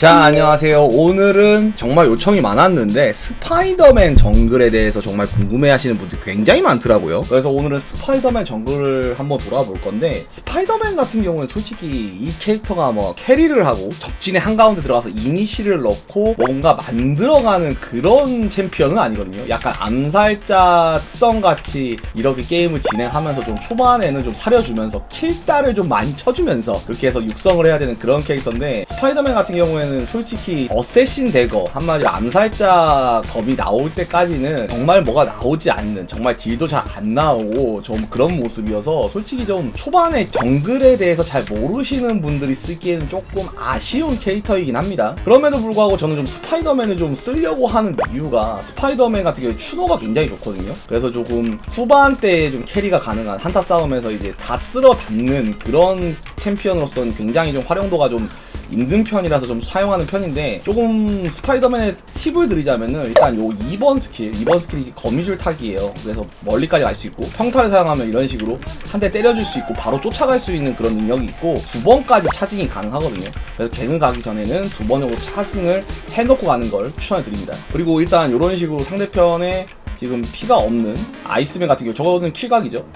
자 안녕하세요. 오늘은 정말 요청이 많았는데 스파이더맨 정글에 대해서 정말 궁금해 하시는 분들이 굉장히 많더라고요. 그래서 오늘은 스파이더맨 정글을 한번 돌아볼 건데 스파이더맨 같은 경우는 솔직히 이 캐릭터가 뭐 캐리를 하고 적진의 한가운데 들어가서 이니시를 넣고 뭔가 만들어가는 그런 챔피언은 아니거든요. 약간 암살자 특성같이 이렇게 게임을 진행하면서 좀 초반에는 좀 사려주면서 킬딸을 좀 많이 쳐주면서 그렇게 해서 육성을 해야 되는 그런 캐릭터인데 스파이더맨 같은 경우에는 솔직히 어쌔신 대거 한마디로 암살자 검이 나올 때까지는 정말 뭐가 나오지 않는 정말 딜도 잘 안 나오고 좀 그런 모습이어서 솔직히 좀 초반에 정글에 대해서 잘 모르시는 분들이 쓰기에는 조금 아쉬운 캐릭터이긴 합니다. 그럼에도 불구하고 저는 좀 스파이더맨을 좀 쓰려고 하는 이유가 스파이더맨 같은 경우에 추노가 굉장히 좋거든요. 그래서 조금 후반때에 좀 캐리가 가능한 한타 싸움에서 이제 다 쓸어 담는 그런 챔피언으로서는 굉장히 좀 활용도가 좀 있는 편이라서 좀 사용하는 편인데 조금 스파이더맨의 팁을 드리자면은 일단 요 2번 스킬 2번 스킬이 거미줄 타기예요. 그래서 멀리까지 갈 수 있고 평타를 사용하면 이런 식으로 한 대 때려줄 수 있고 바로 쫓아갈 수 있는 그런 능력이 있고 두 번까지 차징이 가능하거든요. 그래서 개그 가기 전에는 두 번으로 차징을 해놓고 가는 걸 추천해 드립니다. 그리고 일단 이런 식으로 상대편에 지금 피가 없는 아이스맨 같은 경우 저거는 킬각이죠?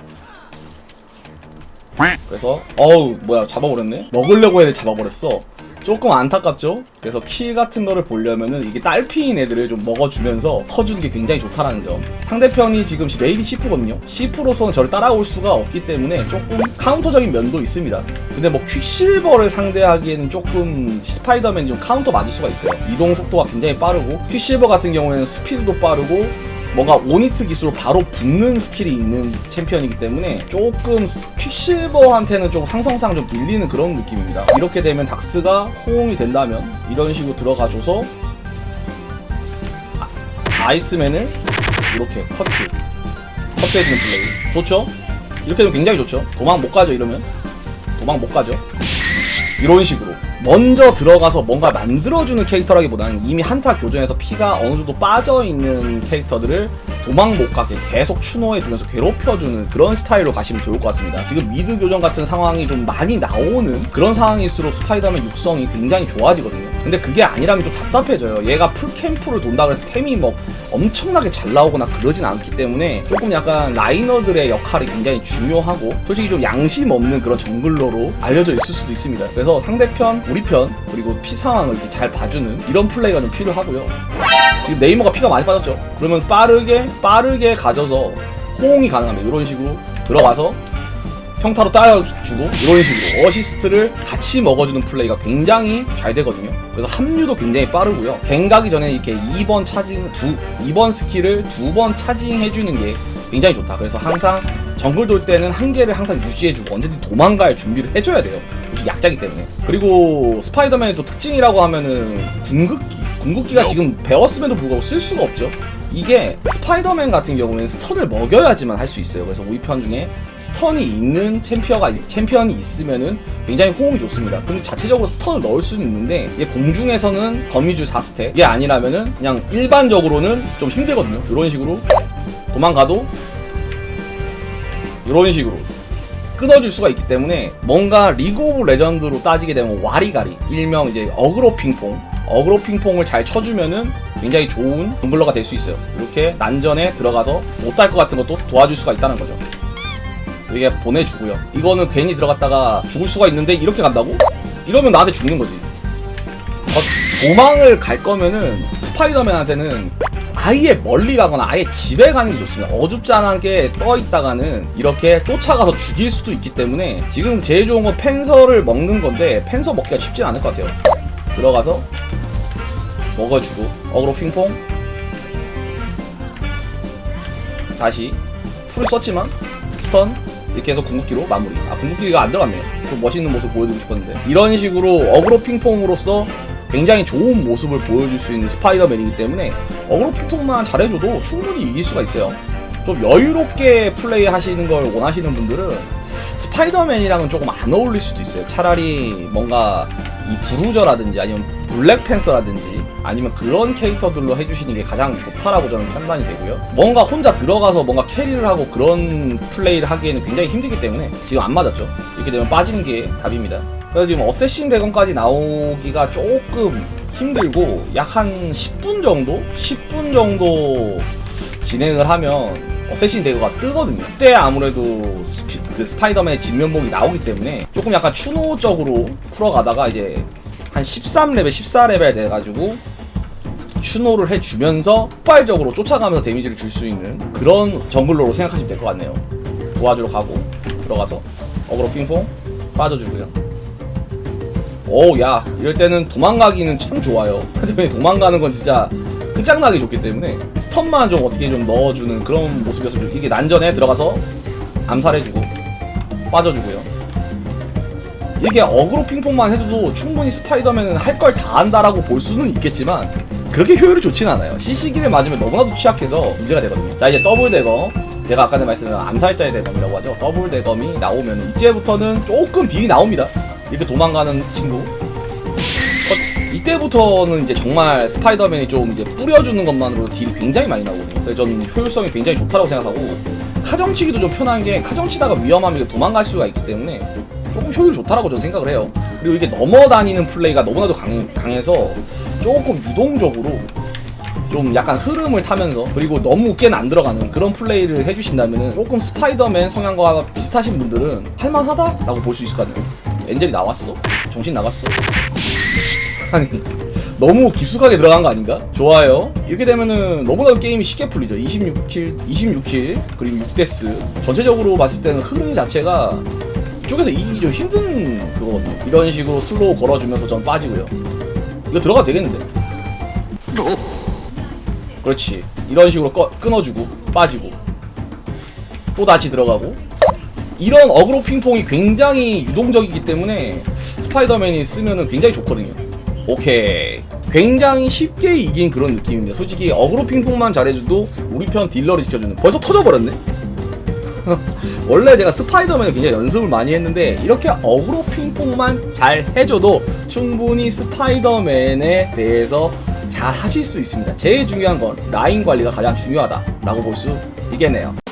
그래서 어우 뭐야 잡아버렸네? 먹으려고 해야 잡아버렸어 조금 안타깝죠? 그래서 킬 같은 거를 보려면은 이게 딸피인 애들을 좀 먹어주면서 커주는 게 굉장히 좋다라는 점. 상대편이 지금 레이디 시프거든요. 시프로서는 저를 따라올 수가 없기 때문에 조금 카운터적인 면도 있습니다. 근데 뭐 퀵실버를 상대하기에는 조금 스파이더맨이 좀 카운터 맞을 수가 있어요. 이동 속도가 굉장히 빠르고 퀵실버 같은 경우에는 스피드도 빠르고 뭔가 오니트 기술로 바로 붙는 스킬이 있는 챔피언이기 때문에 조금 퀵실버한테는 좀 상성상 좀 밀리는 그런 느낌입니다. 이렇게 되면 닥스가 호응이 된다면 이런 식으로 들어가줘서 아, 아이스맨을 이렇게 커트 커트해주는 플레이 좋죠? 이렇게 되면 굉장히 좋죠? 도망 못 가죠 이러면 도망 못 가죠? 이런 식으로 먼저 들어가서 뭔가 만들어주는 캐릭터라기보다는 이미 한타 교전에서 피가 어느 정도 빠져있는 캐릭터들을 도망 못 가게 계속 추노해주면서 괴롭혀주는 그런 스타일로 가시면 좋을 것 같습니다. 지금 미드 교전 같은 상황이 좀 많이 나오는 그런 상황일수록 스파이더맨 육성이 굉장히 좋아지거든요. 근데 그게 아니라면 좀 답답해져요. 얘가 풀캠프를 돈다 그래서 템이 뭐 엄청나게 잘 나오거나 그러진 않기 때문에 조금 약간 라이너들의 역할이 굉장히 중요하고 솔직히 좀 양심 없는 그런 정글러로 알려져 있을 수도 있습니다. 그래서 상대편, 우리 편, 그리고 피 상황을 이렇게 잘 봐주는 이런 플레이가 좀 필요하고요. 지금 네이머가 피가 많이 빠졌죠. 그러면 빠르게 빠르게 가져서 호응이 가능합니다. 이런 식으로 들어가서 평타로 따여주고 이런 식으로 어시스트를 같이 먹어주는 플레이가 굉장히 잘 되거든요. 그래서 합류도 굉장히 빠르고요. 갱가기 전에 이렇게 2번 차징 두 2번 스킬을 두 번 차징 해주는 게 굉장히 좋다. 그래서 항상 정글 돌 때는 한 개를 항상 유지해주고 언제든 도망갈 준비를 해줘야 돼요. 약자기 때문에. 그리고 스파이더맨의 또 특징이라고 하면은 궁극기. 궁극기가 지금 배웠음에도 불구하고 쓸 수가 없죠. 이게 스파이더맨 같은 경우에는 스턴을 먹여야지만 할 수 있어요. 그래서 우리 편 중에 스턴이 있는 챔피어가 챔피언이 있으면은 굉장히 호응이 좋습니다. 근데 자체적으로 스턴을 넣을 수는 있는데 이게 공중에서는 거미줄 4스택 이게 아니라면은 그냥 일반적으로는 좀 힘들거든요. 이런 식으로 도망가도 이런 식으로 끊어줄 수가 있기 때문에 뭔가 리그 오브 레전드로 따지게 되면 와리가리 일명 이제 어그로 핑퐁 어그로 핑퐁을 잘 쳐주면은 굉장히 좋은 정글러가 될 수 있어요. 이렇게 난전에 들어가서 못할 것 같은 것도 도와줄 수가 있다는 거죠. 이게 보내주고요. 이거는 괜히 들어갔다가 죽을 수가 있는데 이렇게 간다고? 이러면 나한테 죽는 거지. 어, 도망을 갈 거면은 스파이더맨한테는 아예 멀리 가거나 아예 집에 가는 게 좋습니다. 어줍잖하게 떠 있다가는 이렇게 쫓아가서 죽일 수도 있기 때문에 지금 제일 좋은 건 펜서를 먹는 건데 펜서 먹기가 쉽진 않을 것 같아요. 들어가서 먹어주고 어그로 핑퐁. 다시. 풀을 썼지만 스턴. 이렇게 해서 궁극기로 마무리. 아 궁극기가 안 들어갔네요. 좀 멋있는 모습 보여드리고 싶었는데. 이런 식으로 어그로 핑퐁으로서 굉장히 좋은 모습을 보여줄 수 있는 스파이더맨이기 때문에 어그로 핑퐁만 잘해줘도 충분히 이길 수가 있어요 좀 여유롭게 플레이 하시는 걸 원하시는 분들은 스파이더맨이랑은 조금 안 어울릴 수도 있어요 차라리 뭔가 이 브루저라든지 아니면 블랙팬서라든지 아니면 그런 캐릭터들로 해주시는 게 가장 좋다라고 저는 판단이 되고요. 뭔가 혼자 들어가서 뭔가 캐리를 하고 그런 플레이를 하기에는 굉장히 힘들기 때문에 지금 안 맞았죠. 이렇게 되면 빠지는 게 답입니다. 그래서 지금 어쌔신 대검까지 나오기가 조금 힘들고 약 한 10분 정도? 10분 정도 진행을 하면 어쌔신 대거가 뜨거든요. 그때 아무래도 스피, 그 스파이더맨의 진면목이 나오기 때문에 조금 약간 추노적으로 풀어가다가 이제 한 13레벨, 14레벨 돼가지고 추노를 해주면서 폭발적으로 쫓아가면서 데미지를 줄 수 있는 그런 정글러로 생각하시면 될 것 같네요. 도와주러 가고 들어가서 어그로 핑퐁 빠져주고요. 오, 야, 이럴 때는 도망가기는 참 좋아요. 근데 도망가는 건 진짜 끝장나기 좋기 때문에 스턴만 좀 어떻게 좀 넣어주는 그런 모습이어서 좀 이게 난전에 들어가서 암살해주고 빠져주고요. 이게 어그로 핑퐁만 해도 충분히 스파이더맨은 할 걸 다 한다라고 볼 수는 있겠지만 그렇게 효율이 좋진 않아요. CC기를 맞으면 너무나도 취약해서 문제가 되거든요. 자 이제 더블 대검 제가 아까 전에 말씀드린 암살자의 대검이라고 하죠. 더블 대검이 나오면 이제부터는 조금 딜이 나옵니다. 이렇게 도망가는 친구. 컷. 이때부터는 이제 정말 스파이더맨이 좀 이제 뿌려주는 것만으로 딜이 굉장히 많이 나오거든요. 그래서 저는 효율성이 굉장히 좋다고 생각하고 카정치기도 좀 편한 게 카정치다가 위험하면 도망갈 수가 있기 때문에 조금 효율이 좋다라고 저는 생각을 해요. 그리고 이게 넘어다니는 플레이가 너무나도 강, 강해서 조금 유동적으로 좀 약간 흐름을 타면서 그리고 너무 어깨는 안 들어가는 그런 플레이를 해주신다면 조금 스파이더맨 성향과 비슷하신 분들은 할만하다라고 볼 수 있을 것 같아요. 엔젤이 나왔어? 정신 나갔어? 아니 너무 깊숙하게 들어간 거 아닌가? 좋아요. 이렇게 되면은 너무나도 게임이 쉽게 풀리죠. 26킬, 26킬 그리고 6데스. 전체적으로 봤을 때는 흐름 자체가 이쪽에서 이기기 좀 힘든 그거거든요. 이런 식으로 슬로우 걸어주면서 전 빠지고요. 이거 들어가도 되겠는데? 그렇지. 이런 식으로 꺼, 끊어주고 빠지고 또 다시 들어가고 이런 어그로 핑퐁이 굉장히 유동적이기 때문에 스파이더맨이 쓰면은 굉장히 좋거든요. 오케이. 굉장히 쉽게 이긴 그런 느낌입니다. 솔직히 어그로 핑퐁만 잘해줘도 우리 편 딜러를 지켜주는. 벌써 터져버렸네? 원래 제가 스파이더맨을 굉장히 연습을 많이 했는데 이렇게 어그로 핑퐁만 잘 해줘도 충분히 스파이더맨에 대해서 잘 하실 수 있습니다. 제일 중요한 건 라인 관리가 가장 중요하다라고 볼 수 있겠네요.